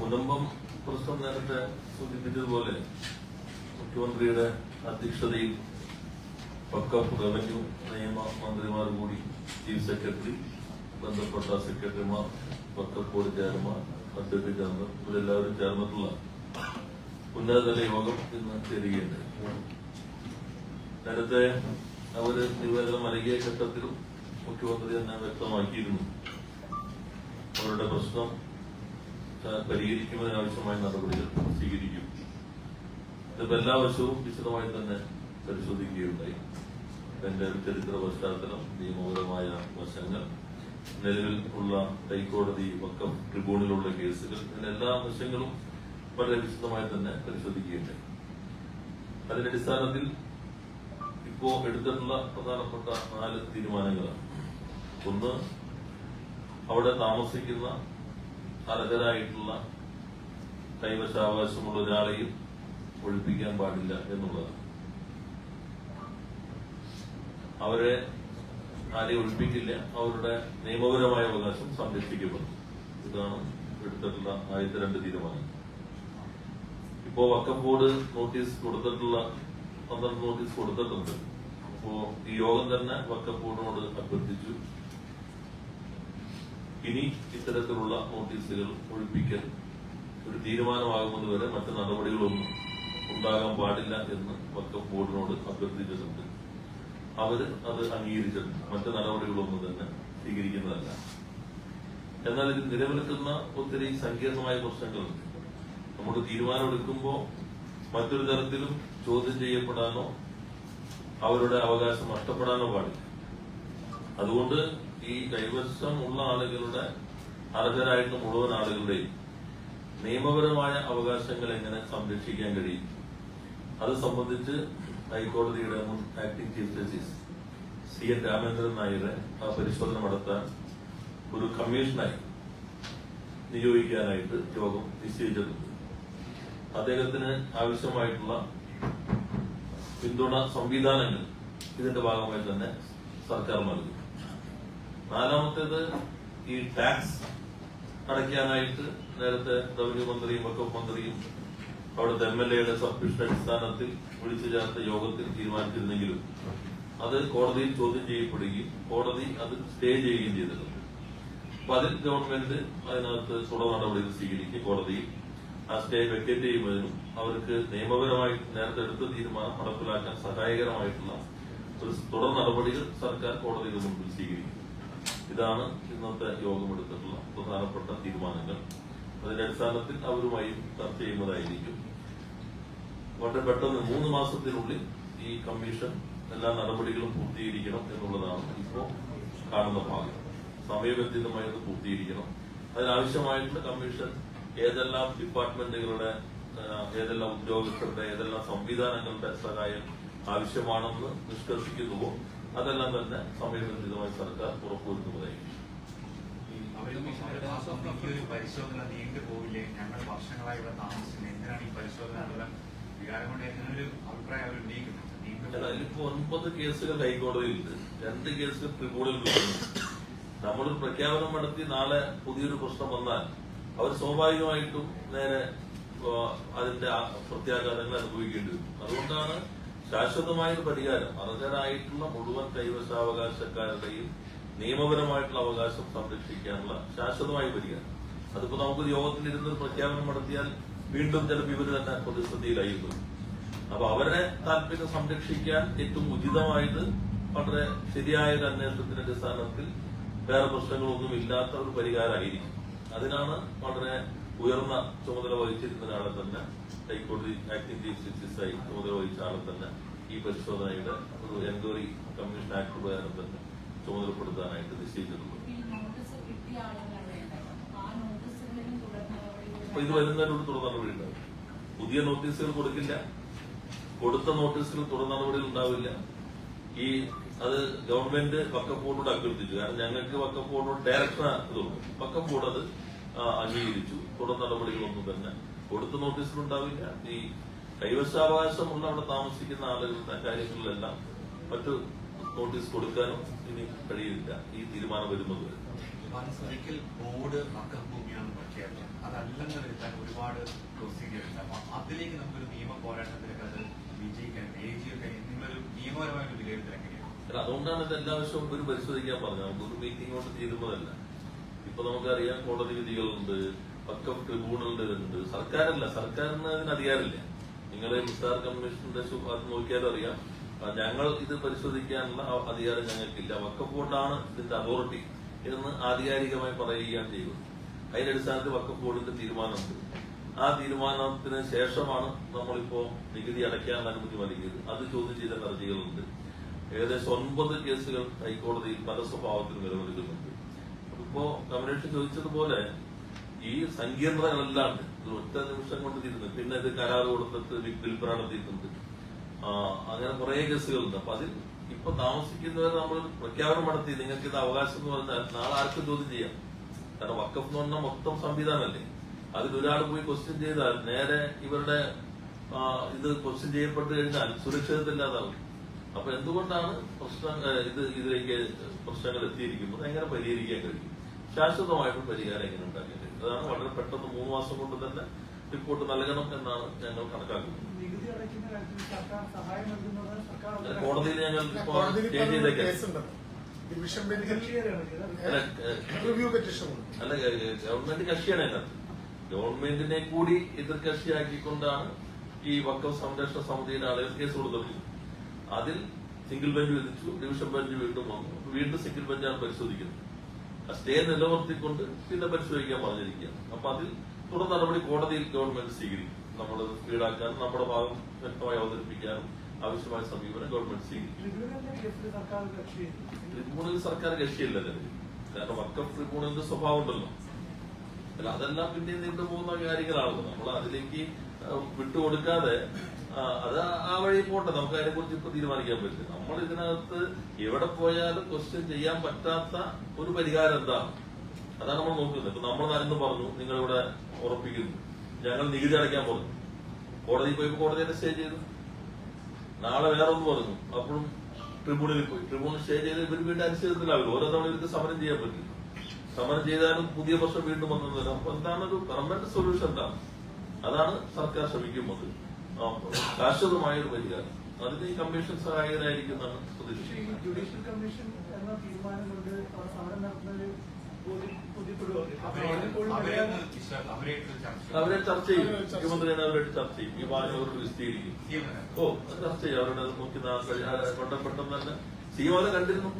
മുനമ്പം പ്രശ്നം നേരത്തെ സൂചിപ്പിച്ചതുപോലെ മുഖ്യമന്ത്രിയുടെ അധ്യക്ഷതയിൽ വക്കഫ് റവന്യൂ നിയമ മന്ത്രിമാർ കൂടി ചീഫ് സെക്രട്ടറി ബന്ധപ്പെട്ട സെക്രട്ടറിമാർ വക്കഫ് ബോർഡ് ചെയർമാൻ അഡ്വക്കേറ്റ് ജനറൽ ഇവരെല്ലാവരും ചേർന്നിട്ടുള്ള ഉന്നതതല യോഗം ഇന്ന് ചേരുകയുണ്ട്. നേരത്തെ അവർ നിവേദനം നൽകിയ ഘട്ടത്തിലും മുഖ്യമന്ത്രി തന്നെ വ്യക്തമാക്കിയിരുന്നു. അവരുടെ പ്രശ്നം പരിഹരിക്കുന്നതിനാവശ്യമായ നടപടികൾ സ്വീകരിക്കും. ഇതിപ്പോ എല്ലാ വർഷവും വിശദമായി തന്നെ പരിശോധിക്കുകയുണ്ടായി. എന്റെ ചരിത്ര പശ്ചാത്തലം നിയമപരമായ വശങ്ങൾ നിലവിൽ ഉള്ള ഹൈക്കോടതി വക്കം ട്രിബ്യൂണലിലുള്ള കേസുകൾ ഇങ്ങനെ എല്ലാ വശങ്ങളും വളരെ വിശദമായി തന്നെ പരിശോധിക്കുകയുണ്ടായി. അതിന്റെ അടിസ്ഥാനത്തിൽ ഇപ്പോ എടുത്തിട്ടുള്ള പ്രധാനപ്പെട്ട നാല് തീരുമാനങ്ങളാണ്. ഒന്ന് അവിടെ താമസിക്കുന്ന അർഹരായിട്ടുള്ള കൈവശാവകാശമുള്ള ഒരാളെയും ഒഴിപ്പിക്കാൻ പാടില്ല എന്നുള്ളതാണ്. അവരെ ആരെയും ഒഴിപ്പിക്കില്ല അവരുടെ നിയമപരമായ അവകാശം സംരക്ഷിക്കപ്പെടും. ഇതാണ് എടുത്തിട്ടുള്ള ആദ്യത്തെ രണ്ട് തീരുമാനം ഇപ്പോ വക്കം ബോർഡ് നോട്ടീസ് കൊടുത്തിട്ടുള്ള പന്ത്രണ്ട് നോട്ടീസ് കൊടുത്തിട്ടുണ്ട്. അപ്പോ ഈ യോഗം തന്നെ വക്കം ബോർഡിനോട് അഭ്യർത്ഥിച്ചു. ഇനി ഇത്തരത്തിലുള്ള നോട്ടീസുകൾ ഒഴിപ്പിക്കൽ ഒരു തീരുമാനമാകുന്നത് വരെ മറ്റു നടപടികളൊന്നും ഉണ്ടാകാൻ പാടില്ല എന്ന് വക്കം ബോർഡിനോട് അഭ്യർത്ഥിച്ചിട്ടുണ്ട്. അവർ അത് അംഗീകരിച്ചിട്ടുണ്ട്. മറ്റു നടപടികളൊന്നും തന്നെ സ്വീകരിക്കുന്നതല്ല. എന്നാൽ ഇത് നിലനിൽക്കുന്ന ഒത്തിരി സങ്കീർണമായ പ്രശ്നങ്ങളുണ്ട്. നമ്മുടെ തീരുമാനമെടുക്കുമ്പോൾ മറ്റൊരു തരത്തിലും ചോദ്യം ചെയ്യപ്പെടാനോ അവരുടെ അവകാശം നഷ്ടപ്പെടാനോ പാടില്ല. അതുകൊണ്ട് ഈ കൈവശം ഉള്ള ആളുകളുടെ അർഹരായിട്ട് മുഴുവൻ ആളുകളുടെയും നിയമപരമായ അവകാശങ്ങൾ എങ്ങനെ സംരക്ഷിക്കാൻ കഴിയും? അത് സംബന്ധിച്ച് ഹൈക്കോടതിയുടെ മുൻ acting chief justice C N Ramendran നായരെ ആ പരിശോധന നടത്താൻ ഒരു കമ്മീഷനായി നിയോഗിക്കാനായിട്ട് യോഗം നിശ്ചയിച്ചിട്ടുണ്ട്. അദ്ദേഹത്തിന് ആവശ്യമായിട്ടുള്ള പിന്തുണ സംവിധാനങ്ങൾ ഇതിന്റെ ഭാഗമായി തന്നെ സർക്കാർ നൽകും. നാലാമത്തേത് ഈ ടാക്സ് അടയ്ക്കാനായിട്ട് നേരത്തെ റവന്യൂ മന്ത്രിയും വക്കഫ് മന്ത്രിയും അവിടുത്തെ എം എൽ എയുടെ സബ്മിഷൻ അടിസ്ഥാനത്തിൽ വിളിച്ചു ചേർത്ത യോഗത്തിൽ തീരുമാനിച്ചിരുന്നെങ്കിലും അത് കോടതിയിൽ ചോദ്യം ചെയ്യപ്പെടുകയും കോടതി അത് സ്റ്റേ ചെയ്യുകയും ചെയ്തിട്ടുണ്ട്. അപ്പൊ അതിൽ ഗവൺമെന്റ് അതിനകത്ത് തുടർ നടപടികൾ സ്വീകരിക്കും കോടതിയിൽ. ആ സ്റ്റേ വെക്കേറ്റ് ചെയ്യുന്നതിനും അവർക്ക് നിയമപരമായി നേരത്തെ എടുത്ത തീരുമാനം നടപ്പിലാക്കാൻ സഹായകരമായിട്ടുള്ള തുടർ നടപടികൾ സർക്കാർ കോടതിയുടെ മുമ്പിൽ സ്വീകരിക്കും. ഇതാണ് ഇന്നത്തെ യോഗം യോഗമെടുത്തിട്ടുള്ള പ്രധാനപ്പെട്ട തീരുമാനങ്ങൾ. അതിന്റെ അടിസ്ഥാനത്തിൽ അവരുമായും ചർച്ച ചെയ്യുന്നതായിരിക്കും. വളരെ പെട്ടെന്ന് മൂന്ന് മാസത്തിനുള്ളിൽ ഈ കമ്മീഷൻ എല്ലാ നടപടികളും പൂർത്തീകരിക്കണം എന്നുള്ളതാണ് ഇപ്പോൾ കാണുന്ന ഭാഗം സമയബന്ധിതമായി അത് പൂർത്തീകരിക്കണം. അതിനാവശ്യമായിട്ടുള്ള കമ്മീഷൻ ഏതെല്ലാം ഡിപ്പാർട്ട്മെന്റുകളുടെ ഏതെല്ലാം ഉദ്യോഗസ്ഥരുടെ ഏതെല്ലാം സംവിധാനങ്ങളുടെ സഹായം ആവശ്യമാണെന്ന് നിഷ്കർഷിക്കുന്നുവോ അതെല്ലാം തന്നെ സമയബന്ധിതമായി സർക്കാർ ഉറപ്പുവരുത്തുന്നതായിരിക്കും പരിശോധന നീണ്ടു പോവില്ലേ? ഞങ്ങൾ വർഷങ്ങളായി ഇവിടെ താമസിക്കുന്നു. എന്തിനാണ് ഈ പരിശോധന എന്നുള്ള വികാരം കൊണ്ട് എന്നൊരു അഭിപ്രായം അവർ ഉന്നയിക്കുന്നുണ്ട്. നീണ്ടു അല്ല, ഒൻപത് കേസുകൾ ഹൈക്കോടതിയിലുണ്ട് രണ്ട് കേസുകൾ ട്രിബ്യൂണലിലുണ്ട് നമ്മളൊരു പ്രഖ്യാപനം നടത്തി നാളെ പുതിയൊരു പ്രശ്നം വന്നാൽ അവർ സ്വാഭാവികമായിട്ടും നേരെ അതിന്റെ പ്രത്യാഘാതങ്ങൾ അനുഭവിക്കേണ്ടി വരും. അതുകൊണ്ടാണ് ശാശ്വതമായ ഒരു പരിഹാരം. അർഹരായിട്ടുള്ള മുഴുവൻ കൈവശാവകാശക്കാരുടെയും നിയമപരമായിട്ടുള്ള അവകാശം സംരക്ഷിക്കാനുള്ള ശാശ്വതമായ പരിഹാരം. അതിപ്പോ നമുക്ക് യോഗത്തിൽ ഇരുന്ന് പ്രഖ്യാപനം നടത്തിയാൽ വീണ്ടും ചിലപ്പോൾ ഇവർ തന്നെ പ്രതിസന്ധിയിലായിരുന്നു അപ്പൊ അവരുടെ താല്പര്യം സംരക്ഷിക്കാൻ ഏറ്റവും ഉചിതമായത് വളരെ ശരിയായ ഒരു അന്വേഷണത്തിന്റെ അടിസ്ഥാനത്തിൽ വേറെ പ്രശ്നങ്ങളൊന്നും ഇല്ലാത്ത ഒരു പരിഹാരമായിരിക്കും. അതിനാണ് വളരെ ഉയർന്ന ചുമതല വഹിച്ചിരുന്ന ഒരാളെ തന്നെ ഹൈക്കോടതി ആക്ടിംഗ് ചീഫ് ജസ്റ്റിസായി ചുമതല വഹിച്ച ആളെ തന്നെ ഈ പരിശോധനയുടെ ഒരു എൻക്വയറി കമ്മീഷൻ ആക്ട് പ്രകാരം തന്നെ ചുമതലപ്പെടുത്താനായിട്ട് നിശ്ചയിച്ചിട്ടുണ്ട്. അപ്പൊ ഇത് വരുന്നതിനോട് തുടർ നടപടി ഉണ്ടാവും. പുതിയ നോട്ടീസുകൾ കൊടുക്കില്ല. കൊടുത്ത നോട്ടീസുകൾ തുടർ നടപടികൾ ഉണ്ടാവില്ല. ഈ അത് ഗവൺമെന്റ് വക്കഫ് ബോർഡോട് അഭ്യർത്ഥിച്ചു. കാരണം ഞങ്ങൾക്ക് വക്കഫ് ബോർഡോട് ഡയറക്ഷൻ ഇതുള്ളൂ വക്കഫ് ബോർഡ് അത് അംഗീകരിച്ചു. തുടർ നടപടികളൊന്നും തന്നെ കൊടുത്ത നോട്ടീസിൽ ഉണ്ടാവില്ല ഈ കൈവശാവകാശമുള്ള അവിടെ താമസിക്കുന്ന ആളുകളുടെ കാര്യങ്ങളിലെല്ലാം മറ്റു നോട്ടീസ് കൊടുക്കാനും ഇനി കഴിയില്ല ഈ തീരുമാനം വരുന്നത് വരെ. ഒരിക്കൽ ബോർഡ് അതല്ലെന്ന് വരുത്താൻ ഒരുപാട് പ്രൊസീജിയർ ഉണ്ട് അപ്പൊ അതിലേക്ക് നമുക്കൊരു നിയമ പോരാട്ടത്തിലേക്ക് അത് വിജയിക്കാൻ ഏജിയൊക്കെ നിങ്ങളൊരു നിയമപരമായ ഒരു വിലയിരുത്തൽ എങ്ങനെയാണ്? അല്ല, അതുകൊണ്ടാണ് ഇത് എല്ലാ വർഷവും ഒരു പരിശോധിക്കാൻ പറഞ്ഞത്. നമുക്കൊരു മീറ്റിംഗ് കൊണ്ട് തീരുന്നതല്ല. ഇപ്പൊ നമുക്കറിയാം കോടതി വിധികളുണ്ട് പക്കം ഉണ്ട് സർക്കാരല്ല സർക്കാരിന് അതിന് അധികാരമില്ല. നിങ്ങളെ മുസ്താർ കമ്മീഷന്റെ അത് നോക്കിയാലും അറിയാം. ഞങ്ങൾ ഇത് പരിശോധിക്കാനുള്ള അധികാരം ഞങ്ങൾക്കില്ല. വക്കഫ് ബോർഡാണ് ഇതിന്റെ അതോറിറ്റി എന്ന് ആധികാരികമായി പറയുകയാണ് ചെയ്തത് അതിന്റെ അടിസ്ഥാനത്തിൽ വക്കഫ് ബോർഡിന്റെ തീരുമാനമുണ്ട്. ആ തീരുമാനത്തിന് ശേഷമാണ് നമ്മളിപ്പോ നികുതി അടയ്ക്കാൻ അനുമതി വരികയത് അത് ചോദ്യം ചെയ്ത ഹർജികളുണ്ട്. ഏകദേശം ഒൻപത് കേസുകൾ ഹൈക്കോടതിയിൽ പല സ്വഭാവത്തിൽ നിലനിൽക്കുന്നുണ്ട്. ഇപ്പോ കമ്മീഷൻ ചോദിച്ചതുപോലെ ഈ സങ്കീർണതകളെല്ലാം ഇത് ഒറ്റ നിമിഷം കൊണ്ട് തീരുന്നു. പിന്നെ ഇത് കരാർ കൊടുത്തിട്ട് വിൽപ്പനാണ് തീരുന്നത് അങ്ങനെ കുറെ കേസുകളുണ്ട്. അപ്പൊ അതിൽ ഇപ്പൊ താമസിക്കുന്നവർ നമ്മൾ പ്രഖ്യാപനം നടത്തി. നിങ്ങൾക്ക് ഇത് അവകാശം എന്ന് പറഞ്ഞാൽ നാളെ ആർക്കും ചോദ്യം ചെയ്യാം. കാരണം വക്കഫ് എന്ന് പറഞ്ഞാൽ മൊത്തം സംവിധാനമല്ലേ? അതിൽ ഒരാൾ പോയി ക്വസ്റ്റ്യൻ ചെയ്താൽ നേരെ ഇവരുടെ ഇത് ക്വസ്റ്റ്യൻ ചെയ്യപ്പെട്ട് കഴിഞ്ഞാൽ സുരക്ഷിതത്തില്ലാതാവും. അപ്പൊ എന്തുകൊണ്ടാണ് പ്രശ്നം ഇത് ഇതിലേക്ക് പ്രശ്നങ്ങൾ എത്തിയിരിക്കുന്നത്? എങ്ങനെ പരിഹരിക്കാൻ കഴിയും? ശാശ്വതമായിട്ടും പരിഹാരം എങ്ങനെ ഉണ്ടാക്കാൻ കഴിയും അതാണ് വളരെ പെട്ടെന്ന് മൂന്ന് മാസം കൊണ്ട് തന്നെ റിപ്പോർട്ട് നൽകണം എന്നാണ് ഞങ്ങൾ കണക്കാക്കുന്നത്. കോടതിയിൽ ഞങ്ങൾ അല്ല, ഗവൺമെന്റ് കക്ഷിയാണ് അതിനകത്ത്. ഗവൺമെന്റിനെ കൂടി എതിർ കക്ഷിയാക്കിക്കൊണ്ടാണ് ഈ വക്ക സംരക്ഷണ സമിതിയുടെ ആളുകൾ കേസ് കൊടുത്തത് അതിൽ സിംഗിൾ ബെഞ്ച് വിധിച്ചു ഡിവിഷൻ ബെഞ്ച് വീണ്ടും വന്നു വീണ്ടും സിംഗിൾ ബെഞ്ചാണ് പരിശോധിക്കുന്നത്. സ്റ്റേ നിലനിർത്തിക്കൊണ്ട് പിന്നെ പരിശോധിക്കാൻ പറഞ്ഞിരിക്കുകയാണ്. അപ്പൊ അതിൽ തുടർ നടപടി കോടതിയിൽ ഗവൺമെന്റ് സ്വീകരിക്കും. നമ്മൾ സ്പീഡാക്കാനും നമ്മുടെ ഭാഗം വ്യക്തമായി അവതരിപ്പിക്കാനും ആവശ്യമായ സമീപനം ഗവൺമെന്റ് സ്വീകരിക്കും. ട്രിബ്യൂണൽ സർക്കാർ കക്ഷിയല്ല കാരണം വക്കഫ് ട്രിബ്യൂണലിന്റെ സ്വഭാവം ഉണ്ടല്ലോ. അല്ല അതെല്ലാം പിന്നെ നീണ്ടുപോകുന്ന കാര്യങ്ങളാണല്ലോ. നമ്മൾ അതിലേക്ക് വിട്ടുകൊടുക്കാതെ അത് ആ വഴി പോട്ടെ. നമുക്ക് അതിനെ കുറിച്ച് ഇപ്പൊ തീരുമാനിക്കാൻ പറ്റില്ല. നമ്മൾ ഇതിനകത്ത് എവിടെ പോയാലും ക്വസ്റ്റ്യൻ ചെയ്യാൻ പറ്റാത്ത ഒരു പരിഹാരം എന്താണ്? അതാണ് നമ്മൾ നോക്കുന്നത്. ഇപ്പൊ നമ്മൾ നരന്ന് പറഞ്ഞു നിങ്ങളിവിടെ ഉറപ്പിക്കുന്നു. ഞങ്ങൾ നികുതി അടയ്ക്കാൻ പറഞ്ഞു. കോടതി പോയി കോടതി തന്നെ സ്റ്റേ ചെയ്തു. നാളെ വേറെ ഒന്ന് പറഞ്ഞു. അപ്പോഴും ട്രിബ്യൂണലിൽ പോയി. ട്രിബ്യൂണൽ സ്റ്റേ ചെയ്ത് ഇവർ വീണ്ടും അനുസരിച്ചില്ലാവില്ല ഓരോ തവണ ഇവർക്ക് സമരം ചെയ്യാൻ പറ്റില്ല. സമരം ചെയ്താലും പുതിയ പ്രശ്നം വീണ്ടും വന്നു വരാം. അപ്പൊ എന്താണ് ഒരു പെർമനന്റ് സൊല്യൂഷൻ എന്താണ്? അതാണ് സർക്കാർ ശ്രമിക്കുന്നത്. ശാശ്വതമായ ഒരു പരിഹാരം. അതിന് ഈ കമ്മീഷൻ ഈ പ്രതീക്ഷിക്കുന്നത്. ജുഡീഷ്യൽ കമ്മീഷൻ എന്ന തീരുമാനം കൊണ്ട് അവിടെ സമരം നടത്തുന്നത് ബോധ്യ- അവരെ ചർച്ച ചെയ്യും. മുഖ്യമന്ത്രി അവരോട് ചർച്ച ചെയ്യും. ഈ ഭാഗം അവരോട് വിശദീകരിക്കും. ഓ അത് ചർച്ച ചെയ്യും. അവരുടെ നോക്കി പെട്ടെന്ന് തന്നെ സി എം അവരെ കണ്ടിരുന്നു.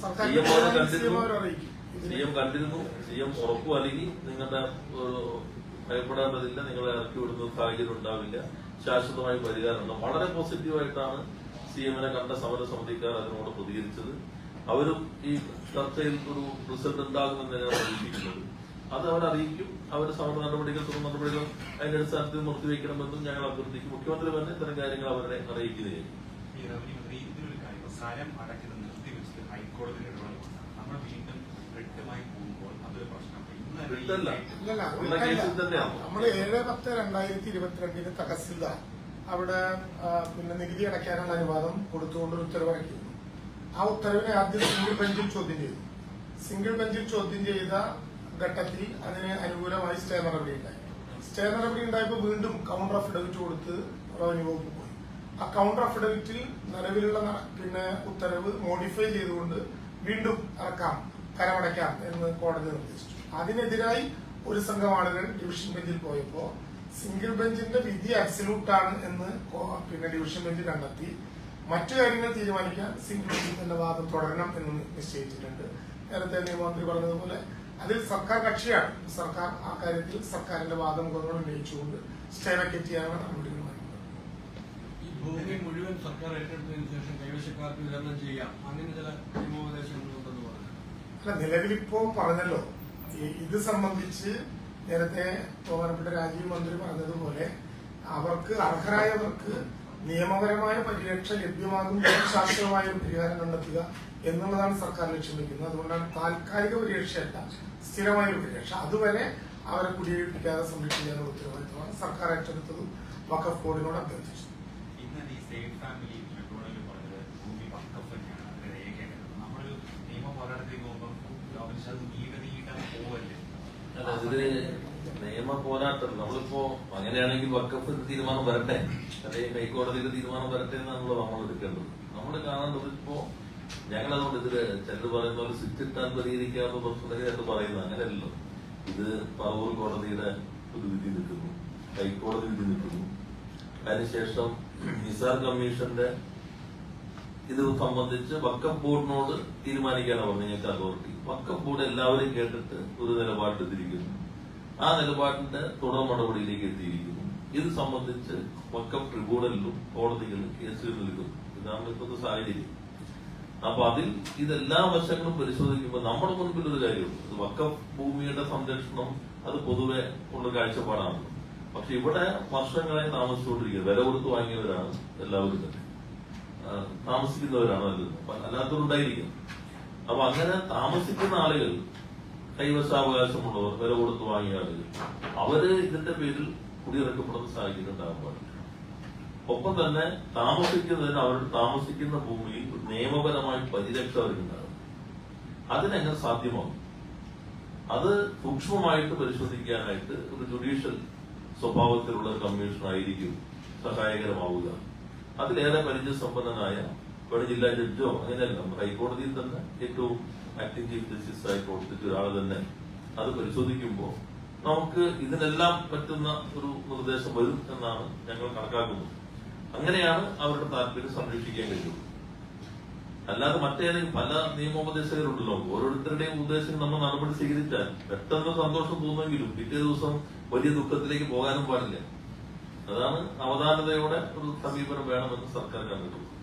സി എം അവരെ കണ്ടിരുന്നു. സി എം കണ്ടിരുന്നു. സി എം ഉറപ്പു അല്ലെങ്കിൽ നിങ്ങളുടെ ഭയപ്പെടാൻ ഭയപ്പെടേണ്ടതില്ല നിങ്ങളെ ഇറക്കി വിടുന്ന സാഹചര്യം ഉണ്ടാവില്ല. ശാശ്വതമായ പരിഹാരമുണ്ട്. വളരെ പോസിറ്റീവായിട്ടാണ് സി എമ്മിനെ കണ്ട സമരസമിതിക്കാർ അതിനോട് പ്രതികരിച്ചത്. അവരും ഈ ചർച്ചയിൽ ഒരു റിസൾട്ട് ഉണ്ടാകുമെന്ന് തന്നെയാണ് പ്രതീക്ഷിക്കുന്നത്. അത് അവരറിയിക്കും അവർ സമര നടപടികൾ തുടർ നടപടികൾ അതിന്റെ അടിസ്ഥാനത്തിൽ നിർത്തിവെക്കണമെന്നും ഞങ്ങൾ അഭ്യർത്ഥിക്കും. മുഖ്യമന്ത്രി തന്നെ ഇത്തരം കാര്യങ്ങൾ അവരെ അറിയിക്കുകയായിരുന്നു ഇടപെടൽ നമ്മൾ വീണ്ടും റിട്ടുമായി പോകുമ്പോൾ അതൊരു പ്രശ്നം നമ്മൾ ഏഴ് പത്ത് രണ്ടായിരത്തി ഇരുപത്തിരണ്ടിന് തഹസിൽദാർ അവിടെ പിന്നെ നികുതി അടയ്ക്കാനുള്ള അനുവാദം കൊടുത്തുകൊണ്ട് ഒരു ഉത്തരവിറക്കിയിരുന്നു ആ ഉത്തരവിനെ ആദ്യം സിംഗിൾ ബെഞ്ചിൽ ചോദ്യം ചെയ്തു. സിംഗിൾ ബെഞ്ചിൽ ചോദ്യം ചെയ്ത ഘട്ടത്തിൽ അതിന് അനുകൂലമായി സ്റ്റേ നടപടി ഉണ്ടായി. സ്റ്റേ നടപടി ഉണ്ടായപ്പോൾ വീണ്ടും കൗണ്ടർ അഫിഡവിറ്റ് കൊടുത്ത് റവന്യൂ വകുപ്പ് പോയി. ആ കൗണ്ടർ അഫിഡവിറ്റിൽ നിലവിലുള്ള പിന്നെ ഉത്തരവ് മോഡിഫൈ ചെയ്തുകൊണ്ട് വീണ്ടും ഇറക്കാം. കരമടയ്ക്കാം എന്ന് കോടതി നിർദ്ദേശിച്ചു. അതിനെതിരായി ഒരു സംഘം ആളുകൾ ഡിവിഷൻ ബെഞ്ചിൽ പോയപ്പോ സിംഗിൾ ബെഞ്ചിന്റെ വിധി അബ്സല്യൂട്ടാണ് എന്ന് പിന്നെ ഡിവിഷൻ ബെഞ്ച് കണ്ടെത്തി. മറ്റു കാര്യങ്ങൾ തീരുമാനിക്കാൻ സിംഗിൾ ബെഞ്ചിൽ തന്നെ വാദം തുടരണം എന്ന് നിശ്ചയിച്ചിട്ടുണ്ട്. നേരത്തെ നിയമമന്ത്രി പറഞ്ഞതുപോലെ അതിൽ സർക്കാർ കക്ഷിയാണ്. സർക്കാർ ആ കാര്യത്തിൽ സർക്കാരിന്റെ വാദം വാദമുഖങ്ങൾ ഉന്നയിച്ചുകൊണ്ട് സ്റ്റേ വെക്കറ്റ് ചെയ്യാനുള്ള നടപടി ഭൂമി മുഴുവൻ സർക്കാർ ഏറ്റെടുത്തതിന് ശേഷം കൈവശക്കാർക്ക് വിതരണം ചെയ്യാം. അങ്ങനെ ചില നിയമോപദേശങ്ങളുണ്ടെന്ന് പറഞ്ഞു അല്ല നിലവിലിപ്പോ പറഞ്ഞല്ലോ. ഇത് സംബന്ധിച്ച് നേരത്തെ ബഹുമാനപ്പെട്ട രാജീവ് മന്ത്രി പറഞ്ഞതുപോലെ അവർക്ക് അർഹരായവർക്ക് നിയമപരമായ പരിരക്ഷ ലഭ്യമാകും ശാശ്വതമായ പരിഹാരം കണ്ടെത്തുക എന്നുള്ളതാണ് സർക്കാർ ലക്ഷ്യം വെക്കുന്നത്. അതുകൊണ്ടാണ് താൽക്കാലിക പരിരക്ഷയല്ല സ്ഥിരമായ ഒരു പരിരക്ഷ. അതുവരെ അവരെ കുടിയേൽപ്പിക്കാതെ സംരക്ഷിക്കാനുള്ള ഉത്തരവാദിത്തമാണ് സർക്കാർ ഏറ്റെടുത്തതും വഖഫ് ബോർഡിനോട് അഭ്യർത്ഥിച്ചത് ഇന്ന് ഈ സേഫ് ഫാമിലി ട്രിബ്യൂണലിൽ പറഞ്ഞത് ഭൂമി വക്കഫ് തന്നെയാണ് അതിന്റെ രേഖയാണ് നമ്മളൊരു നിയമ പോരാട്ടത്തിൽ പോകുമ്പോൾ അവർക്ക് നീണ്ട നീണ്ട പോവല്ലേ അല്ല, നിയമ പോരാട്ടം. നമ്മളിപ്പോ അങ്ങനെയാണെങ്കിൽ വക്കഫ് തീരുമാനം വരട്ടെ? അല്ലെങ്കിൽ ഹൈക്കോടതിയുടെ തീരുമാനം വരട്ടെ എന്നാണല്ലോ നമ്മൾ എടുക്കേണ്ടത്. നമ്മൾ കാണേണ്ടത് ഇപ്പോ ഞങ്ങളതുകൊണ്ട് ഇതിൽ ചിലർ പറയുന്ന പോലെ സിറ്റിട്ടാൻ പരിഹരിക്കാവുന്ന പ്രശ്നമായിട്ട് പറയുന്നത് അങ്ങനെയല്ലോ ഇത് പറവൂർ കോടതിയുടെ ഒരു വിധി നിൽക്കുന്നു. ഹൈക്കോടതി വിധി നിൽക്കുന്നു. അതിനുശേഷം നിസാർ കമ്മീഷന്റെ ഇത് സംബന്ധിച്ച് വക്കഫ് ബോർഡിനോട് തീരുമാനിക്കാനാണ് പറഞ്ഞു ഞങ്ങൾക്ക് അതോറിറ്റി വക്കഫ് ബോർഡ് എല്ലാവരെയും കേട്ടിട്ട് ഒരു നിലപാടെടുത്തിരിക്കുന്നു ആ നിലപാടിന്റെ തുടർ നടപടിയിലേക്ക് എത്തിയിരിക്കുന്നു. ഇത് സംബന്ധിച്ച് വക്കഫ് ട്രിബ്യൂണലിലും കോടതികളിലും കേസുകൾ നിൽക്കുന്നു ഇതാണ് ഇപ്പോഴത്തെ സാഹചര്യം. അപ്പൊ അതിൽ ഇതെല്ലാ വശങ്ങളും പരിശോധിക്കുമ്പോൾ നമ്മുടെ മുൻപിൽ ഒരു കാര്യമുണ്ട്. ഇത് ഭൂമിയുടെ സംരക്ഷണം അത് പൊതുവെ ഉള്ള കാഴ്ചപ്പാടാണ്. പക്ഷെ ഇവിടെ വർഷങ്ങളായി താമസിച്ചുകൊണ്ടിരിക്കുക വില കൊടുത്ത് വാങ്ങിയവരാണ് എല്ലാവരും തന്നെ. താമസിക്കുന്നവരാണ് അപ്പൊ അല്ലാത്തവരുണ്ടായിരിക്കും. അപ്പൊ അങ്ങനെ താമസിക്കുന്ന ആളുകൾ കൈവശാവകാശമുള്ളവർ വില കൊടുത്ത് വാങ്ങിയ ആളുകൾ അവർ ഇതിന്റെ പേരിൽ കുടിയിറക്കപ്പെടുന്ന സാഹചര്യം ഉണ്ടാകാൻ പാടില്ല. ഒപ്പം തന്നെ താമസിക്കുന്നതിന് അവർ താമസിക്കുന്ന ഭൂമിയിൽ നിയമപരമായി പരിരക്ഷ അവരുണ്ടാകും അതിനെങ്ങനെ സാധ്യമാകും? അത് സൂക്ഷ്മമായിട്ട് പരിശോധിക്കാനായിട്ട് ഒരു ജുഡീഷ്യൽ സ്വഭാവത്തിലുള്ള കമ്മീഷൻ ആയിരിക്കും സഹായകരമാവുക. അതിലേറെ പരിചയസമ്പന്നനായ ഇവിടെ ജില്ലാ ജഡ്ജോ അങ്ങനെയല്ല ഹൈക്കോടതിയിൽ തന്നെ ഏറ്റവും ആക്ടിംഗ് ചീഫ് ജസ്റ്റിസ് ആയി പ്രവർത്തിച്ച ഒരാൾ തന്നെ. അത് പരിശോധിക്കുമ്പോൾ നമുക്ക് ഇതിനെല്ലാം പറ്റുന്ന ഒരു നിർദ്ദേശം വരും എന്നാണ് ഞങ്ങൾ കണക്കാക്കുന്നത്. അങ്ങനെയാണ് അവരുടെ താല്പര്യം സംരക്ഷിക്കാൻ കഴിയുന്നത്. അല്ലാതെ മറ്റേതെങ്കിലും പല നിയമോപദേശകരുണ്ടല്ലോ. ഓരോരുത്തരുടെയും ഉദ്ദേശം നമ്മൾ നടപടി സ്വീകരിച്ചാൽ പെട്ടെന്ന് സന്തോഷം തോന്നുമെങ്കിലും പിറ്റേ ദിവസം വലിയ ദുഃഖത്തിലേക്ക് പോകാനും പാടില്ല. അതാണ് അവധാനതയോടെ ഒരു സമീപനം വേണമെന്ന് സർക്കാർ കണ്ടിട്ടുള്ളത്